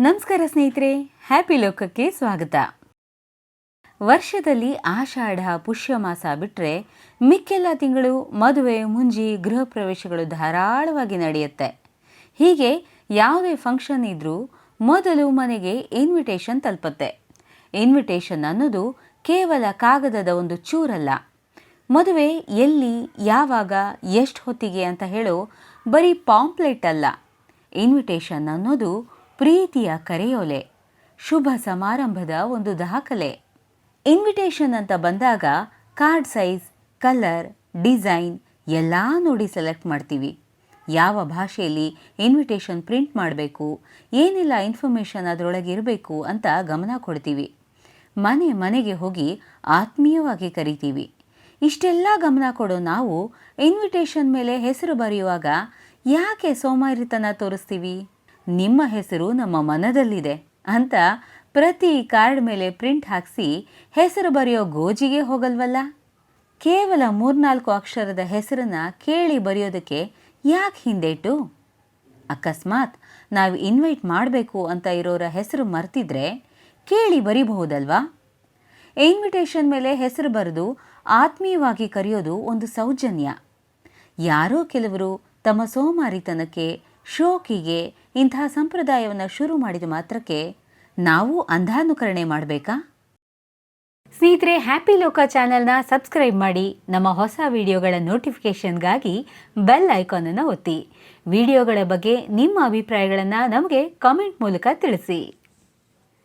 ನಮಸ್ಕಾರ ಸ್ನೇಹಿತರೆ ಹ್ಯಾಪಿ ಲೋಕಕ್ಕೆ ಸ್ವಾಗತ. ವರ್ಷದಲ್ಲಿ ಆಷಾಢ, ಪುಷ್ಯ ಮಾಸ ಬಿಟ್ಟರೆ ಮಿಕ್ಕೆಲ್ಲ ತಿಂಗಳು ಮದುವೆ, ಮುಂಜಿ, ಗೃಹ ಪ್ರವೇಶಗಳು ಧಾರಾಳವಾಗಿ ನಡೆಯುತ್ತೆ. ಹೀಗೆ ಯಾವುದೇ ಫಂಕ್ಷನ್ ಇದ್ರೂ ಮೊದಲು ಮನೆಗೆ ಇನ್ವಿಟೇಷನ್ ತಲುಪತ್ತೆ. ಇನ್ವಿಟೇಷನ್ ಅನ್ನೋದು ಕೇವಲ ಕಾಗದದ ಒಂದು ಚೂರಲ್ಲ. ಮದುವೆ ಎಲ್ಲಿ, ಯಾವಾಗ, ಎಷ್ಟು ಹೊತ್ತಿಗೆ ಅಂತ ಹೇಳೋ ಬರೀ ಪಾಂಪ್ಲೆಟ್ ಅಲ್ಲ. ಇನ್ವಿಟೇಷನ್ ಅನ್ನೋದು ಪ್ರೀತಿಯ ಕರೆಯೋಲೆ. ಶುಭ ಸಮಾರಂಭದ ಒಂದು ದಾಖಲೆ. ಇನ್ವಿಟೇಷನ್ ಅಂತ ಬಂದಾಗ ಕಾರ್ಡ್ ಸೈಜ್, ಕಲರ್, ಡಿಸೈನ್ ಎಲ್ಲ ನೋಡಿ ಸೆಲೆಕ್ಟ್ ಮಾಡ್ತೀವಿ. ಯಾವ ಭಾಷೆಯಲ್ಲಿ ಇನ್ವಿಟೇಷನ್ ಪ್ರಿಂಟ್ ಮಾಡಬೇಕು, ಏನೆಲ್ಲ ಇನ್ಫಾರ್ಮೇಷನ್ ಅದರೊಳಗೆ ಇರಬೇಕು ಅಂತ ಗಮನ ಕೊಡ್ತೀವಿ. ಮನೆ ಮನೆಗೆ ಹೋಗಿ ಆತ್ಮೀಯವಾಗಿ ಕರಿತೀವಿ. ಇಷ್ಟೆಲ್ಲ ಗಮನ ಕೊಡೋ ನಾವು ಇನ್ವಿಟೇಷನ್ ಮೇಲೆ ಹೆಸರು ಬರೆಯುವಾಗ ಯಾಕೆ ಸೋಮಾರಿತನ ತೋರಿಸ್ತೀವಿ? ನಿಮ್ಮ ಹೆಸರು ನಮ್ಮ ಮನದಲ್ಲಿದೆ ಅಂತ ಪ್ರತಿ ಕಾರ್ಡ್ ಮೇಲೆ ಪ್ರಿಂಟ್ ಹಾಕಿಸಿ ಹೆಸರು ಬರೆಯೋ ಗೋಜಿಗೆ ಹೋಗಲ್ವಲ್ಲ? ಕೇವಲ ಮೂರ್ನಾಲ್ಕು ಅಕ್ಷರದ ಹೆಸರನ್ನ ಕೇಳಿ ಬರೆಯೋದಕ್ಕೆ ಯಾಕೆ ಹಿಂದೇಟು? ಅಕಸ್ಮಾತ್ ನಾವು ಇನ್ವೈಟ್ ಮಾಡಬೇಕು ಅಂತ ಇರೋರ ಹೆಸರು ಮರ್ತಿದ್ರೆ ಕೇಳಿ ಬರಿಬಹುದಲ್ವಾ? ಇನ್ವಿಟೇಷನ್ ಮೇಲೆ ಹೆಸರು ಬರೆದು ಆತ್ಮೀಯವಾಗಿ ಕರೆಯೋದು ಒಂದು ಸೌಜನ್ಯ. ಯಾರೋ ಕೆಲವರು ತಮ್ಮ ಸೋಮಾರಿತನಕ್ಕೆ ಶೋಕಿಗೆ ಇಂತಹ ಸಂಪ್ರದಾಯವನ್ನು ಶುರು ಮಾಡಿದ ಮಾತ್ರಕ್ಕೆ ನಾವು ಅಂಧಾನುಕರಣೆ ಮಾಡಬೇಕಾ? ಸ್ನೇಹಿತರೆ, ಹ್ಯಾಪಿ ಲೋಕ ಚಾನೆಲ್ನ ಸಬ್ಸ್ಕ್ರೈಬ್ ಮಾಡಿ ನಮ್ಮ ಹೊಸ ವಿಡಿಯೋಗಳ ನೋಟಿಫಿಕೇಷನ್ಗಾಗಿ ಬೆಲ್ ಐಕಾನನ್ನು ಒತ್ತಿ. ವಿಡಿಯೋಗಳ ಬಗ್ಗೆ ನಿಮ್ಮ ಅಭಿಪ್ರಾಯಗಳನ್ನು ನಮಗೆ ಕಾಮೆಂಟ್ ಮೂಲಕ ತಿಳಿಸಿ.